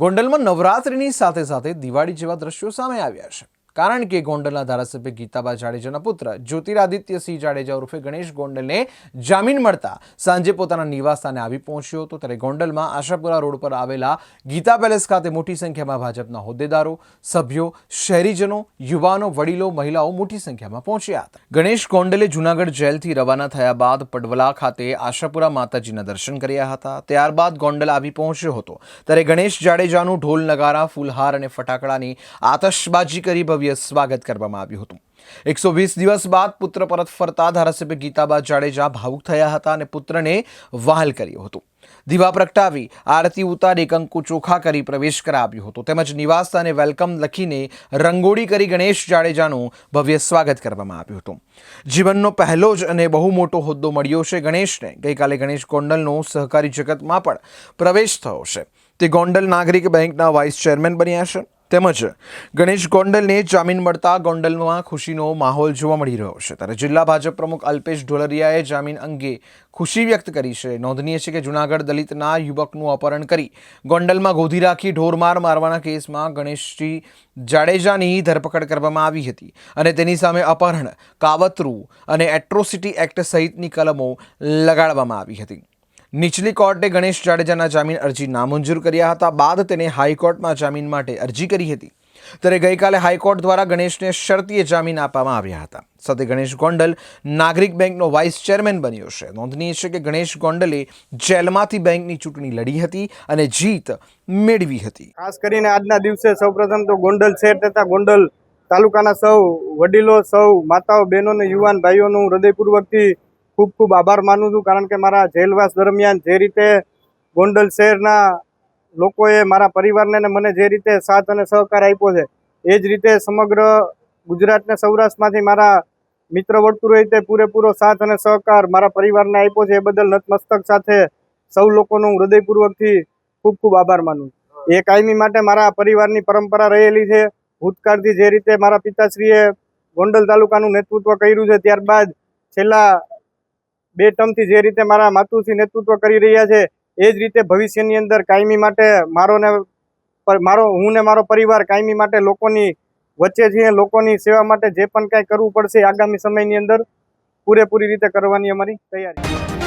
ગોંડલમાં નવરાત્રિની સાથે સાથે દિવાળી જેવા દ્રશ્યો સામે આવ્યા છે. કારણ કે ગોંડલના ધારાસભ્ય ગીતાબા જાડેજાના પુત્ર જ્યોતિરાદિત્યસિંહ જાડેજા ઉર્ફે ગણેશ ગોંડલને જામીન મળતા સાંજે પોતાના નિવાસસ્થાને આવી પહોંચ્યો હતો. ત્યારે ગોંડલમાં આશાપુરા રોડ પર આવેલા ગીતા પેલેસ ખાતે મોટી સંખ્યામાં ભાજપના હોદ્દેદારો, સભ્યો, શહેરીજનો, યુવાનો, વડીલો, મહિલાઓ મોટી સંખ્યામાં પહોંચ્યા હતા. ગણેશ ગોંડલે જૂનાગઢ જેલથી રવાના થયા બાદ પડવલા ખાતે આશાપુરા માતાજીના દર્શન કર્યા હતા. ત્યારબાદ ગોંડલ આવી પહોંચ્યો હતો. ત્યારે ગણેશ જાડેજાનું ઢોલ નગારા, ફૂલહાર અને ફટાકડાની આતશબાજી કરી ભવ્ય સ્વાગત કરવામાં આવ્યું હતું. એકસો વીસ દિવસ બાદ પુત્ર પરત ફરતા ધારાસભ્ય ગીતાબા જાડેજા ભાવુક થયા હતા અને પુત્રને વહાલ કર્યો હતો. દીવા પ્રગટાવી, આરતી ઉતારી, કંકુ ચોખા કરી પ્રવેશ કરાવ્યો હતો. તેમજ નિવાસસ્થાને વેલકમ લખીને રંગોળી કરી ગણેશ જાડેજાનું ભવ્ય સ્વાગત કરવામાં આવ્યું હતું. જીવનનો પહેલો જ અને બહુ મોટો હોદ્દો મળ્યો છે ગણેશને. ગઈકાલે ગણેશ ગોંડલનો સહકારી જગતમાં પણ પ્રવેશ થયો છે. તે ગોંડલ નાગરિક બેંકના વાઇસ ચેરમેન બન્યા છે. તેમજ ગણેશ ગોંડલને જામીન મળતા ગોંડલમાં ખુશીનો માહોલ જોવા મળી રહ્યો છે. ત્યારે જિલ્લા ભાજપ પ્રમુખ અલ્પેશ ઢોલરિયાએ જામીન અંગે ખુશી વ્યક્ત કરી છે. નોંધનીય છે કે જૂનાગઢ દલિતના યુવકનું અપહરણ કરી ગોંડલમાં ગોધી રાખી ઢોરમાર મારવાના કેસમાં ગણેશજી જાડેજાની ધરપકડ કરવામાં આવી હતી અને તેની સામે અપહરણ, કાવતરું અને એટ્રોસિટી એક્ટ સહિતની કલમો લગાડવામાં આવી હતી. નીચલી કોર્ટે ગણેશ જાડેજાના જામીન અરજી નામંજૂર કર્યા હતા બાદ તેને હાઈકોર્ટમાં જામીન માટે અરજી કરી હતી. ત્યારે ગઈકાલે હાઈકોર્ટ દ્વારા ગણેશને શરતીય જામીન આપવામાં આવ્યા હતા. સાથે ગણેશ ગોંડલ નાગરિક બેંકનો વાઇસ ચેરમેન બન્યો છે. નોંધનીય છે કે ગણેશ ગોંડલે જેલમાંથી બેંકની ચૂંટણી લડી હતી અને જીત મેળવી હતી. ખાસ કરીને આજના દિવસે સૌપ્રથમ તો ગોંડલ શહેર તથા ગોંડલ તાલુકાના સૌ વડીલો, સૌ માતાઓ બહેનોને યુવાન ભાઈઓનું હૃદયપૂર્વકથી ખૂબ ખૂબ આભાર માનું છું કારણ કે મારા જેલવાસ દરમિયાન જે રીતે ગોંડલ શહેરના લોકોએ મારા પરિવારને મને જે રીતે સાથ અને સહકાર આપ્યો છે, એ જ રીતે સમગ્ર ગુજરાતને સૌરાષ્ટ્રમાંથી મારા મિત્ર વર્તુળોએ તે પૂરેપૂરો સાથ અને સહકાર મારા પરિવારને આપ્યો છે, એ બદલ નતમસ્તક સાથે સૌ લોકોનું હૃદયપૂર્વકથી ખૂબ ખૂબ આભાર માનું એ કાયમી માટે મારા પરિવારની પરંપરા રહેલી છે, ભૂતકાળથી જે રીતે મારા પિતાશ્રીએ ગોંડલ તાલુકાનું નેતૃત્વ કર્યું છે, ત્યારબાદ છેલ્લા બે ટર્મથી જે રીતે મારા માતુશ્રી નેતૃત્વ કરી રહ્યા છે, એ જ રીતે ભવિષ્યની અંદર કાયમી માટે મારો ને મારો, હું ને મારો પરિવાર કાયમી માટે લોકોની વચ્ચે છીએ, લોકોની સેવા માટે જે પણ કાંઈ કરવું પડશે આગામી સમયની અંદર પૂરેપૂરી રીતે કરવાની અમારી તૈયારી